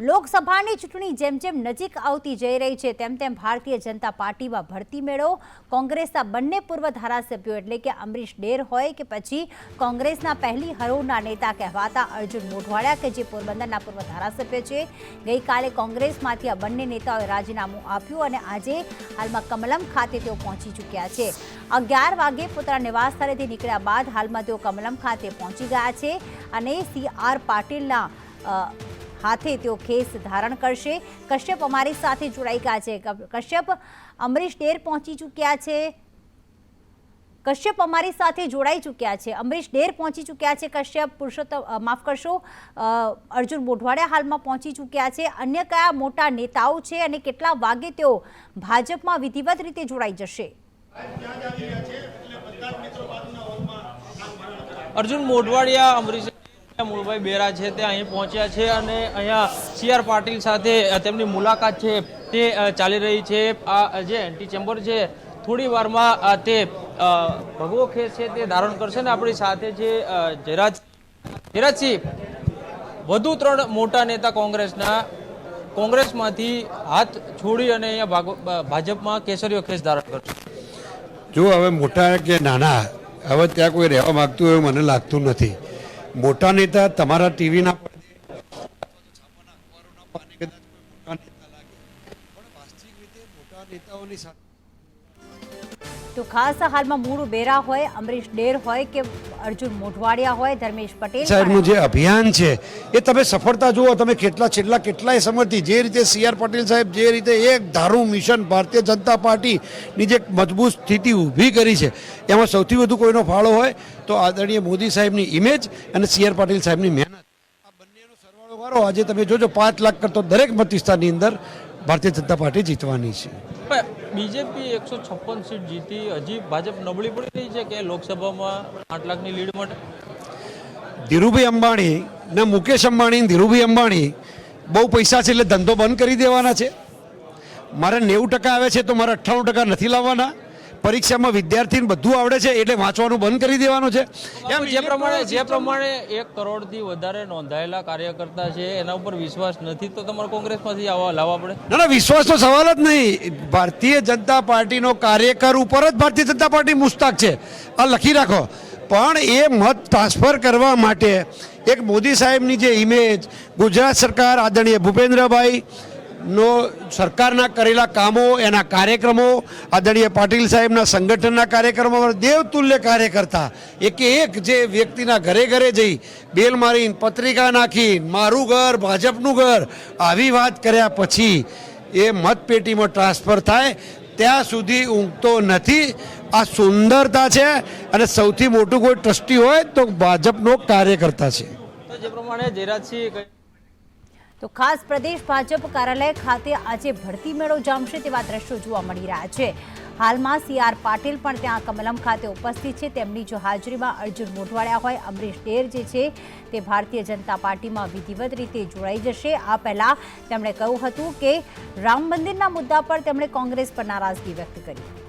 લોકસભાની ચૂંટણી જેમ જેમ નજીક આવતી જઈ રહી છે, તેમ તેમ ભારતીય જનતા પાર્ટીમાં ભરતી મેળો, કોંગ્રેસના બંને પૂર્વ ધારાસભ્યો એટલે કે અમરીશ ડેર હોય કે પછી કોંગ્રેસના પહેલી હરોળના નેતા કહેવાતા અર્જુન મોઢવાડિયા કે જે પોરબંદરના પૂર્વ ધારાસભ્ય છે. ગઈકાલે કોંગ્રેસમાંથી આ બંને નેતાઓએ રાજીનામું આપ્યું અને આજે હાલમાં કમલમ ખાતે તેઓ પહોંચી ચૂક્યા છે. અગિયાર વાગે પોતાના નિવાસ સ્થળેથી નીકળ્યા બાદ હાલમાં તેઓ કમલમ ખાતે પહોંચી ગયા છે અને સી આર પાટીલના હાથે તેઓ ખેસ ધારણ કરશે. કશ્યપ અમારી સાથે જોડાઈ ગયા છે. કશ્યપ અમરીશ ડેર પહોંચી ચૂક્યા છે. કશ્યપ અમારી સાથે જોડાઈ ચૂક્યા છે. અમરીશ ડેર પહોંચી ચૂક્યા છે. કશ્યપ પુરુષોત્તમ માફ કરશો અર્જુન મોઢવાડિયા હાલમાં પહોંચી ચૂક્યા છે. અન્ય કયા મોટા નેતાઓ છે અને કેટલા વાગે તેઓ ભાજપમાં વિધિવત રીતે જોડાઈ જશે? અર્જુન મોઢવાડિયા અમરીશ મૂળભાઈ બેરા છે, તે અહીં પહોંચ્યા છે અને અહીંયા સી આર પાટીલ સાથે તેમની મુલાકાત છે, તે ચાલી રહી છે. આ જે એન્ટી ચેમ્બર છે, થોડી વારમાં તે ભગવો ખેસ છે, તે ધારણ કરશે ને આપણી સાથે છે જયરાજ, જયરાજસિંહ. વધુ ત્રણ મોટા નેતા કોંગ્રેસના, કોંગ્રેસમાંથી હાથ છોડી અને અહીંયા ભાજપમાં કેસરીયો ખેસ ધારણ કરશે. જો હવે મોટા કે નાના, હવે ત્યાં કોઈ રહેવા માગતું હોય મને લાગતું નથી. મોટા નેતા તમારા ટીવીના પડદે મોટા નેતાઓની સાથે તો ખાસ હાલમાં મૂળ બેરા હોય અમરીશ ડેર હોય કે અર્જુન મોઢવાડિયા હોય ધર્મેશ પટેલ સાહેબનું જે અભિયાન છે એ તમે સફળતા જુઓ તમે કેટલા છેલ્લા કેટલાય સમયથી જે રીતે સી આર પટેલ સાહેબ જે રીતે એક ધારું મિશન ભારતીય જનતા પાર્ટીની જે મજબૂત સ્થિતિ ઊભી કરી છે એમાં સૌથી વધુ કોઈનો ફાળો હોય તો આદરણીય મોદી સાહેબની ઇમેજ અને સી આર પાટીલ સાહેબની મહેનત. આ બંનેનો સરવાળો વાળો આજે તમે જોજો પાંચ લાખ કરતો દરેક મત વિસ્તારની અંદર ભારતીય જનતા પાર્ટી જીતવાની છે. બીજેપી એકસો છપ્પન સીટ જીતી હજી ભાજપ નબળી પડી રહી છે કે લોકસભામાં આઠ લાખની લીડ માટે? ધીરુભાઈ અંબાણી ને મુકેશ અંબાણી ધીરુભાઈ અંબાણી બહુ પૈસા છે એટલે ધંધો બંધ કરી દેવાના છે. મારે નેવું ટકા આવે છે તો મારે અઠ્ઠાણું ટકા નથી લાવવાના. પરીક્ષામાં વિદ્યાર્થીને બધું આવડે છે એટલે વાંચવાનું બંધ કરી દેવાનું છે. એમ જે પ્રમાણે જે પ્રમાણે એક કરોડથી વધારે નોંધાયેલા કાર્યકર્તા છે એના ઉપર વિશ્વાસ નથી તો તમારે કોંગ્રેસમાંથી આવવા લાવવા પડે? ના ના વિશ્વાસનો સવાલ જ નહીં. ભારતીય જનતા પાર્ટીનો કાર્યકર ઉપર જ ભારતીય જનતા પાર્ટી મુસ્તાક છે. આ લખી રાખો. પણ એ મત ટ્રાન્સફર કરવા માટે એક મોદી સાહેબની જે ઇમેજ ગુજરાત સરકાર આદરણીય ભૂપેન્દ્રભાઈ નો સરકારના કરેલા કામો, એના કાર્યક્રમો, આદરણીય પાટીલ સાહેબના સંગઠનના કાર્યક્રમો દેવતુલ્ય કાર્યકર્તા, એકે એક જે વ્યક્તિના ઘરે ઘરે જઈ બેલ મારીને પત્રિકા નાખી મારું ઘર, ભાજપનું ઘર, આવી વાત કર્યા પછી એ મતપેટીમાં ટ્રાન્સફર થાય, ત્યાં સુધી ઊંઘતો નથી. આ સુંદરતા છે અને સૌથી મોટું કોઈ ટ્રસ્ટી હોય તો ભાજપનો કાર્યકર્તા છે. જે પ્રમાણે જયરાજસિંહ તો ખાસ પ્રદેશ ભાજપ કાર્યાલય ખાતે આજે ભરતી મેળો જામશે તેવા દ્રશ્યો જોવા મળી રહ્યા છે. હાલમાં સી આર પાટીલ પણ ત્યાં કમલમ ખાતે ઉપસ્થિત છે. તેમની જો હાજરીમાં અર્જુન મોઢવાડિયા હોય, અમરીશ ડેર જે છે, તે ભારતીય જનતા પાર્ટીમાં વિધિવત રીતે જોડાઈ જશે. આ પહેલા તેમણે કહ્યું હતું કે રામ મંદિરના મુદ્દા પર તેમણે કોંગ્રેસ પર નારાજગી વ્યક્ત કરી.